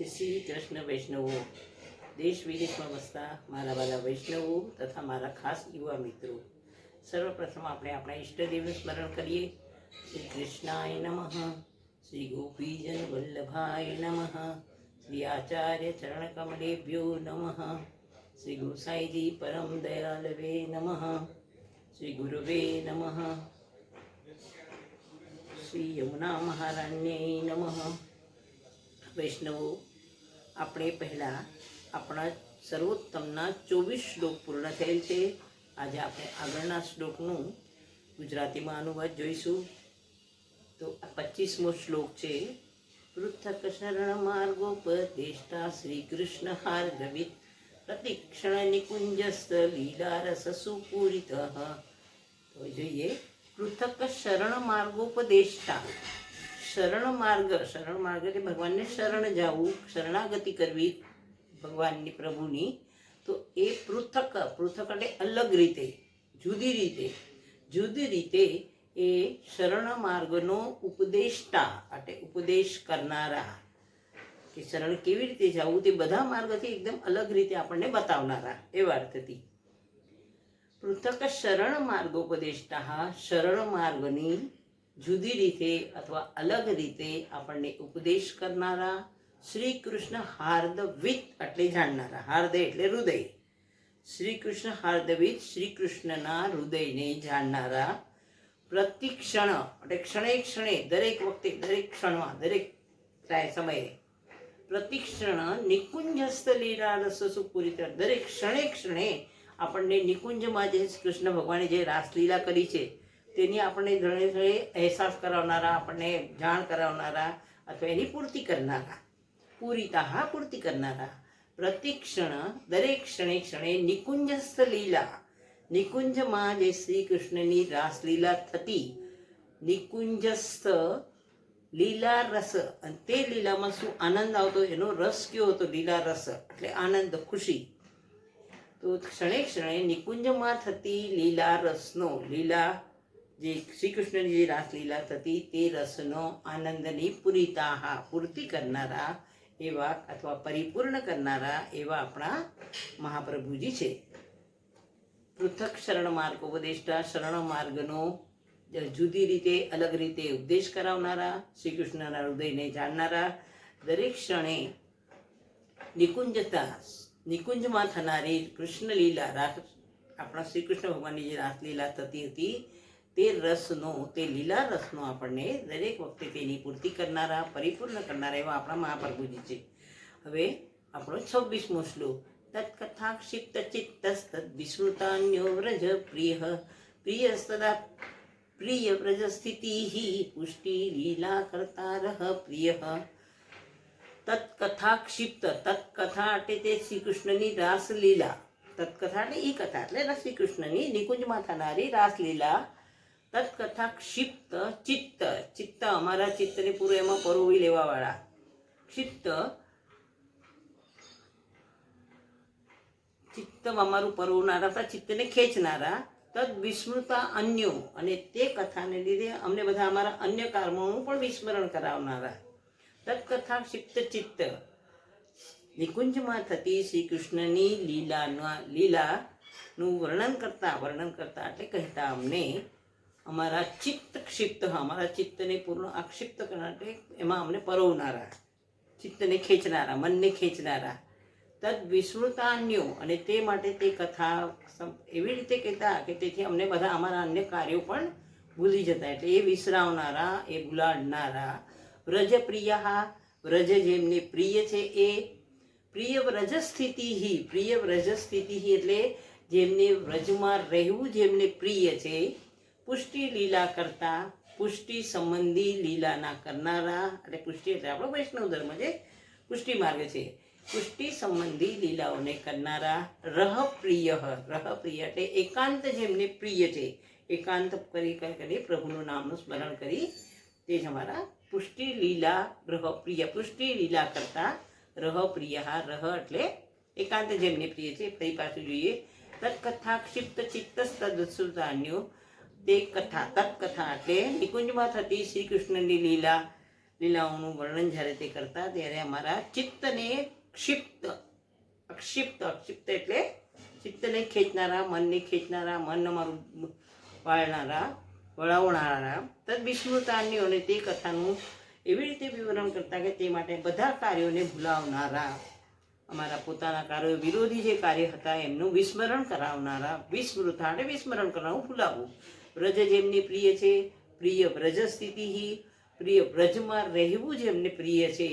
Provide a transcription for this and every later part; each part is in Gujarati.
જે શ્રી કૃષ્ણ વૈષ્ણવો. દેશ વિદેશમાં વસતા મારા બધા વૈષ્ણવો તથા મારા ખાસ યુવા મિત્રો. સર્વપ્રથમ આપણે આપણા ઈષ્ટદેવનું સ્મરણ કરીએ. શ્રી કૃષ્ણાય નમઃ. શ્રી ગોપીજન વલ્લભાય નમઃ. શ્રી આચાર્ય ચરણકમલેભ્યો નમઃ. શ્રી ગોસાઈજી પરમ દયાલવે નમઃ. શ્રી ગુરુવે નમઃ. શ્રી યમુના મહારાણ્યય નમઃ. વૈષ્ણવો આપણે પહેલાં આપણા સર્વોત્તમના ચોવીસ શ્લોક પૂર્ણ થયેલ છે. આજે આપણે આગળના શ્લોકનું ગુજરાતીમાં અનુવાદ જોઈશું. તો આ પચીસમો શ્લોક છે પૃથક શરણ માર્ગોપદેષ્ટા શ્રી કૃષ્ણ હાર દ્રવિત, પ્રતિક્ષણ નિકુંજસ્ત લીલા રસ સુપૂરિત. જોઈએ પૃથક શરણ માર્ગોપદેષ્ટા શરણ માર્ગ શરણ માર્ગ એટલે ભગવાનને શરણ જવું, શરણાગતિ કરવી ભગવાનની પ્રભુની. તો એ પૃથક પૃથક એટલે અલગ રીતે, જુદી રીતે જુદી રીતે એ શરણ માર્ગનો ઉપદેષ્ટા એટલે ઉપદેશ કરનારા. કે શરણ કેવી રીતે જવું તે બધા માર્ગથી એકદમ અલગ રીતે આપણને બતાવનારા એવા હતી. પૃથક શરણ માર્ગોપદેષ્ટા, શરણ માર્ગની જુદી રીતે અથવા અલગ રીતે આપણને ઉપદેશ કરનારા શ્રી કૃષ્ણ હાર્દવિત એટલે જાણનારા. હાર્દય એટલે હૃદય. શ્રી કૃષ્ણ હાર્દવિત શ્રી કૃષ્ણના હૃદયને જાણનારા. પ્રતિક્ષણ એટલે ક્ષણે ક્ષણે, દરેક વખતે દરેક ક્ષણમાં, દરેક સમયે. પ્રતિક્ષણ નિકુંજસ્ત લીલા રસ સુપુરિત, દરેક ક્ષણે ક્ષણે આપણને નિકુંજમાં જે કૃષ્ણ ભગવાને જે રાસલીલા કરી છે તેની આપણને ઘણે ઘણે અહેસાસ કરાવનારા, આપણને જાણ કરાવનારા અથવા એની પૂર્તિ કરનારા. પૂરિતા પૂર્તિ કરનારા. પ્રતિક્ષણ દરેક ક્ષણે ક્ષણે નિકુંજસ્થ લીલા. નિકુંજમાં જે શ્રી કૃષ્ણની રાસલીલા થતી, નિકુંજસ્થ લીલા રસ. અને તે લીલામાં શું આનંદ આવતો? એનો રસ કયો હતો? લીલા રસ, એટલે આનંદ, ખુશી. તો ક્ષણે ક્ષણે નિકુંજમાં થતી લીલા રસનો, લીલા જે શ્રી કૃષ્ણની જે રાસલીલા થતી તે રસનો આનંદની પૂરિતાહા, પૂર્તિ કરનારા એવા અથવા પરિપૂર્ણ કરનારા એવા આપણા મહાપ્રભુજી છે. પૃથક શરણ માર્ગ ઉપદેષ્ટા, શરણ માર્ગનો જુદી રીતે, અલગ રીતે ઉપદેશ કરાવનારા શ્રી કૃષ્ણના હૃદયને જાણનારા, દરેક ક્ષણે નિકુંજતા, નિકુંજમાં થનારી કૃષ્ણ લીલા રાસ, આપણા શ્રી કૃષ્ણ ભગવાનની જે રાસલીલા થતી હતી તે રસનો, તે લીલા રસનો આપણને દરેક વખતે તેની પૂર્તિ કરનારા, પરિપૂર્ણ કરનારા એવા આપણા મહાપ્રભુજી છે. હવે આપણો છવ્વીસમો શ્લોક. તત્કથાક્ષિપ્ત ચિત્તસ્તદ વિસ્મૃતાન્યો વ્રજ પ્રિય. પ્રિયસ્તદા, પ્રિય વ્રજ સ્થિતિ પુષ્ટિ લીલા કરતા પ્રિય. તત્કથાક્ષિપ્ત, તત્કથા એટલે તે શ્રીકૃષ્ણની રાસલીલા. તત્કથા એટલે એ કથા એટલે શ્રીકૃષ્ણની નિકુંજમાં થનારી રાસલીલા. તત્કથા ક્ષિપ્ત ચિત્ત ચિત્ત અમારા ચિત્તને પૂરું એમાં પરોવી લેવાવાળા ક્ષિપ્ત ચિત્ત અમારું પરોવનારા હતા ચિત્તને ખેંચનારા તદ વિસ્મૃતા અન્યો અને તે કથાને લીધે અમને બધા અમારા અન્ય કર્મોનું પણ વિસ્મરણ કરાવનારા તત્કથા ક્ષિપ્ત ચિત્ત નિકુંજમાં થતી શ્રી કૃષ્ણની લીલાના લીલાનું વર્ણન કરતા વર્ણન કરતા એટલે કહેતા અમને અમારા ચિત્ત ક્ષિપ્ત અમારા ચિત્તને પૂર્ણ આક્ષિપ્ત એટલે એમાં અમને પરોવનારા, ચિત્તને ખેંચનારા, મનને ખેંચનારા. તદ વિસ્મૃતાન્યો, અને તે માટે તે કથા એવી રીતે કહેતા કે તેથી અમને બધા અમારા અન્ય કાર્યો પણ ભૂલી જતા, એટલે એ વિસરાવનારા, એ ભૂલાડનારા. વ્રજ પ્રિય વ્રજ જેમને પ્રિય છે એ, પ્રિય વ્રજ સ્થિતિ પ્રિય વ્રજ સ્થિતિ એટલે જેમને વ્રજમાં રહેવું જેમને પ્રિય છે પુષ્ટિ લીલા કરતા, પુષ્ટિ સંબંધી લીલાના કરનારા, એટલે પુષ્ટિ એટલે આપણો વૈષ્ણવ ધર્મ છે, પુષ્ટિ માર્ગ છે. પુષ્ટિ સંબંધી લીલાઓને કરનારા રહ પ્રિય રહ પ્રિય એટલે એકાંત જેમને પ્રિય છે, એકાંત કરી કરી પ્રભુનું નામનું સ્મરણ કરી તે જ અમારા પુષ્ટિ લીલા, રહપ્રિય, પુષ્ટિ લીલા કરતા રહ પ્રિય રહ એટલે એકાંત જેમને પ્રિય છે. ફરી પાછું જોઈએ. તત્કથા ક્ષિપ્ત ચિત્ત તદસુતાન્યો તે કથા તત્કથા એટલે નિકુંજમાં થતી શ્રી કૃષ્ણની લીલા, લીલાઓનું વર્ણન જ્યારે તે કરતા ત્યારે અમારા ચિત્તને ક્ષિપ્ત, અક્ષિપ્ત અક્ષિપ્ત એટલે ચિત્તને ખેંચનારા, મનને ખેંચનારા, મન અમારું વાળનારા, વળાવનારા, તદ વિસ્મૃતાન્યો અને તે કથાનું એવી રીતે વિવરણ કરતા કે તે માટે બધા કાર્યોને ભૂલાવનારા. અમારા પોતાના કાર્યો વિરોધી જે કાર્ય હતા એમનું વિસ્મરણ કરાવનારા. વિસ્મૃતા એટલે વિસ્મરણ કરાવવું ભૂલાવવું. વ્રજ જેમને પ્રિય છે, પ્રિય વ્રજ સ્થિતિ પ્રિય વ્રજમાં રહેવું જેમને પ્રિય છે.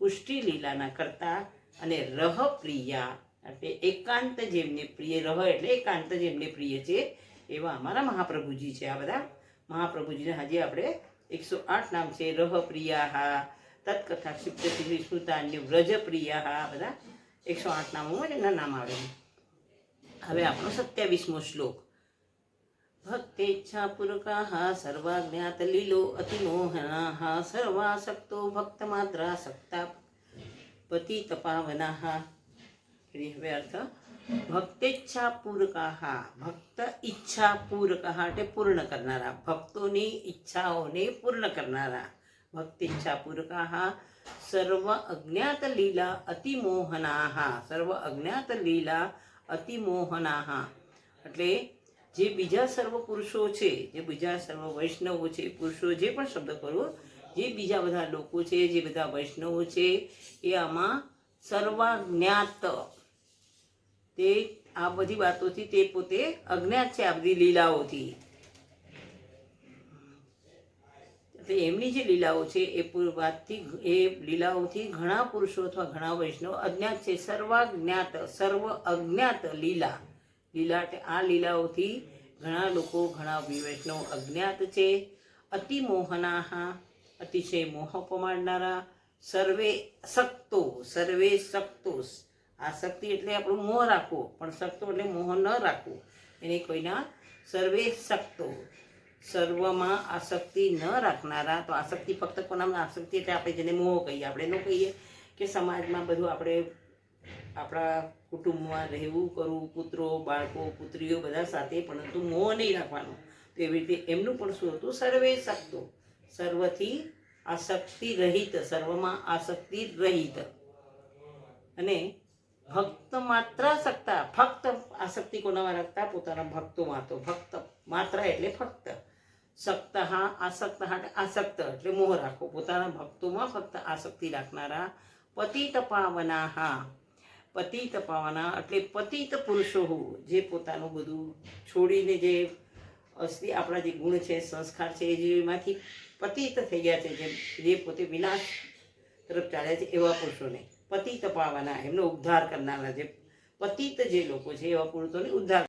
પુષ્ટિ લીલાના કરતા અને રહ પ્રિયા, એટલે એકાંત જેમને પ્રિય, રહ એટલે એકાંત જેમને પ્રિય છે એવા અમારા મહાપ્રભુજી છે આ બધા. મહાપ્રભુજીને હજી આપણે એકસો આઠ નામ છે, રહ પ્રિયા, તત્કથા ક્ષિપ્ત સુતાન્ય વ્રજ પ્રિયા બધા. એકસો આઠ નામોમાં એના નામ આવે હવે આપણો સત્યાવીસમો શ્લોક. ભક્તેચ્છાપૂર્વકાः સર્વાજ્ઞાતલીલો અતિમોહનાः સર્વાસક્તો ભક્તમાત્રાસક્તા પતિતપાવનાः એટલે હવે અર્થ ભક્તેચ્છાપૂર્વકાः ભક્ત ઈચ્છાપૂર્વકાः એટલે પૂર્ણ કરનારા ભક્તોની ઈચ્છાઓને પૂર્ણ કરનારા ભક્તિચ્છાપૂર્વકાः સર્વ અજ્ઞાત લીલા અતિમોહનાः સર્વ અજ્ઞાત લીલા અતિમોહનાः એટલે જે બીજા સર્વ પુરુષો છે, જે બીજા સર્વ વૈષ્ણવો છે પુરુષો જે પણ શબ્દ કરો જે બીજા બધા લોકો છે, જે બધા વૈષ્ણવો છે, એ આમાં સર્વાજ્ઞાત. તે આ બધી વાતોથી તે પોતે અજ્ઞાત છે, આ બધી લીલાઓથી. એમની જે લીલાઓ છે, એ વાતથી એ લીલાઓથી ઘણા પુરુષો અથવા ઘણા વૈષ્ણવ અજ્ઞાત છે. સર્વાજ્ઞાત, સર્વ અજ્ઞાત લીલા. લીલા આ લીલાઓથી ઘણા લોકો ઘણા વૈષ્ણવ અજ્ઞાત છે. અતિ મોહનાહા, અતિશય મોહ પમાડનારા, સર્વે શક્તો, સર્વે સક્તોસ આસક્તિ એટલે આપણું મોહ રાખવો, પણ શક્તો એટલે મોહ ન રાખવો. એને કોઈના સર્વે શક્તો. સર્વમાં આસક્તિ ન રાખનારા, તો આસક્તિ ફક્ત કોનામાં? આસક્તિ એટલે આપણે જેને મોહ કહીએ, આપણે એનું કહીએ કે સમાજમાં બધું આપણે આપણા કુટુંબમાં રહેવું, કરવું, પુત્રો, બાળકો, પુત્રીઓ બધા સાથે, પરંતુ મોહ નહીં રાખવાનો. તો એવી રીતે એમનું પણ શું હતું? સર્વે શક્તો. સર્વથી આસક્તિ રહિત, સર્વમાં આસક્તિ રહિત. અને ભક્ત માત્ર સત્તા ફક્ત આસક્તિ કોનામાં રાખતા? પોતાના ભક્તોમાં તો ભક્ત માત્ર એટલે ફક્ત સક્ત આસક્ત આસક્ત, એટલે મોહ રાખો. પોતાના ભક્તોમાં ફક્ત આસક્તિ રાખનારા પતિત પાવના હા પતિત પાવના, એટલે પતિત પુરુષો જે પોતાનું બધું છોડીને જે અસલી આપણા જે ગુણ છે, સંસ્કાર છે, એ જેમાંથી પતિત થઈ ગયા છે જે જે પોતે વિનાશ તરફ ચાલ્યા છે, એવા પુરુષોને પતિત પાવાના, એમનો ઉદ્ધાર કરનારા જે પતિત જે લોકો છે, એવા પુરુષોને ઉદ્ધાર